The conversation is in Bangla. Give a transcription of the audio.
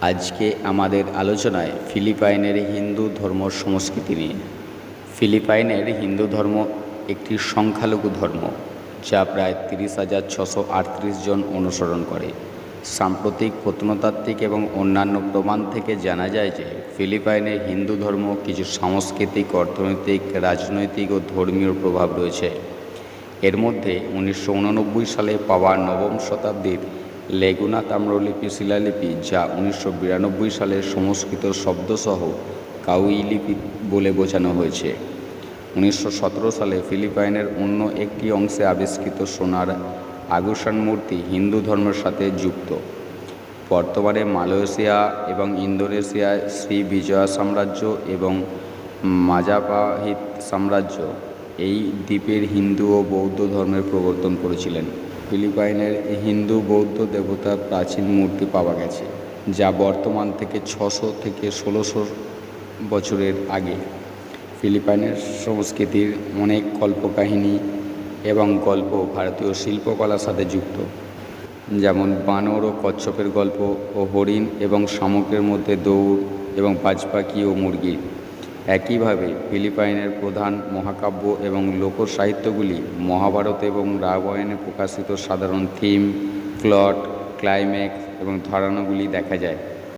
আজকে আমাদের আলোচনায় ফিলিপাইনের হিন্দু ধর্ম সংস্কৃতি নিয়ে। ফিলিপাইনের হিন্দু ধর্ম একটি সংখ্যালঘু ধর্ম, যা প্রায় তিরিশ হাজার ছশো আটত্রিশ জন অনুসরণ করে। সাম্প্রতিক প্রত্নতাত্ত্বিক এবং অন্যান্য প্রমাণ থেকে জানা যায় যে, ফিলিপাইনের হিন্দু ধর্ম কিছু সাংস্কৃতিক, অর্থনৈতিক, রাজনৈতিক ও ধর্মীয় প্রভাব রয়েছে। এর মধ্যে উনিশশো উননব্বই সালে পাওয়া নবম শতাব্দীর লেগুনা তাম্রলিপি শিলালিপি যা উনিশশো বিরানব্বই সালে সংস্কৃত শব্দসহ কাউই লিপি বলে বোঝানো হয়েছে। উনিশশো সতেরো সালে ফিলিপাইনের অন্য একটি অংশে আবিষ্কৃত সোনার আগুসান মূর্তি হিন্দু ধর্মের সাথে যুক্ত। বর্তমানে মালয়েশিয়া এবং ইন্দোনেশিয়ায় শ্রী বিজয়া সাম্রাজ্য এবং মাজাপাহিত সাম্রাজ্য এই দ্বীপের হিন্দু ও বৌদ্ধ ধর্মের প্রবর্তন করেছিলেন। ফিলিপাইনের হিন্দু বৌদ্ধ দেবতার প্রাচীন মূর্তি পাওয়া গেছে, যা বর্তমান থেকে ছশো থেকে ষোলোশো বছরের আগে। ফিলিপাইনের সংস্কৃতির অনেক কল্পকাহিনী এবং গল্প ভারতীয় শিল্পকলার সাথে যুক্ত, যেমন বানর ও কচ্ছপের গল্প ও হরিণ এবং শামুকের মধ্যে দৌড় এবং বাজপাখি ও মুরগি। একইভাবে ফিলিপাইনের প্রধান মহাকাব্য এবং লোকসাহিত্যগুলি মহাভারত এবং রামায়ণে প্রকাশিত সাধারণ থিম, প্লট, ক্লাইম্যাক্স এবং ধারণাগুলি দেখা যায়।